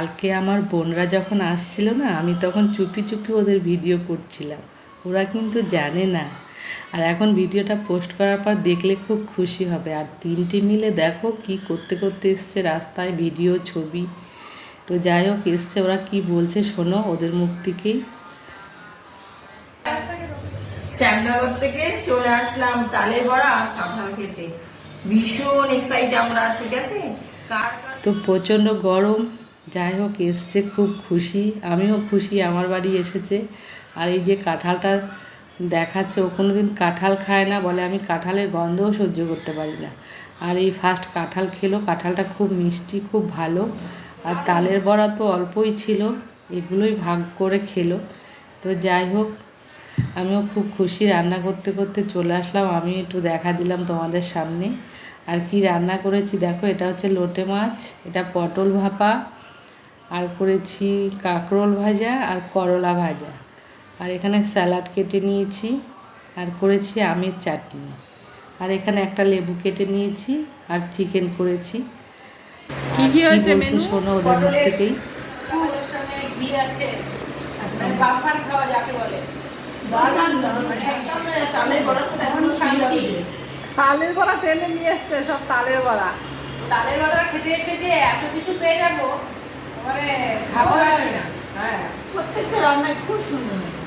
কালকে আমার বোনরা যখন আসছিল না আমি তখন চুপি চুপি ওদের ভিডিও করছিলাম। ওরা কিন্তু জানে না। আর এখন ভিডিওটা পোস্ট করার পর দেখলে খুব খুশি হবে। আর তিনটে মিলে দেখো কি করতে করতে এসছে রাস্তায় ভিডিও ছবি। তো যাই হোক এসছে ওরা কি বলছে শোনো ওদের মুখ থেকেই। শ্যামনগর থেকে চলে আসলাম তালে বড়া আর কাঁঠাল খেতে। ভীষণ এক্সাইট আমরা ঠিক আছে? তো প্রচণ্ড গরম। যাই হোক, এসছে খুব খুশি। আমিও খুশি, আমার বাড়ি এসেছে। আর এই যে কাঁঠালটা দেখাচ্ছে, ও কোনো দিন কাঁঠাল খায় না, বলে আমি কাঁঠালের গন্ধও সহ্য করতে পারি না। আর এই ফার্স্ট কাঁঠাল খেলো, কাঁঠালটা খুব মিষ্টি, খুব ভালো। আর তালের বড়া তো অল্পই ছিল, এগুলোই ভাগ করে খেলো। তো যাই হোক, আমিও খুব খুশি, রান্না করতে করতে চলে আসলাম। আমি একটু দেখা দিলাম তোমাদের সামনে। আর কি রান্না করেছি দেখো, এটা হচ্ছে লোটে মাছ, এটা পটল ভাপা আর করেছি কাঁকরোল ভাজা আর করলা ভাজা। আর এখানে স্যালাড কেটে নিয়েছি আর করেছি আমের চাটনি। আর এখানে একটা লেবু কেটে নিয়েছি আর চিকেন করেছি। কি কি হয়েছে মেনু? শোনো ওদের মুখ থেকেই। এখন শান্তি। তালের বড়া টেনে নিয়ে এসছে সব তালের বড়া। তালের বদলা খেতে এসে যে এত কিছু পেয়ে যাব মানে ভাবা হ্যাঁ প্রত্যেকটা রান্নায় খুব সুন্দর।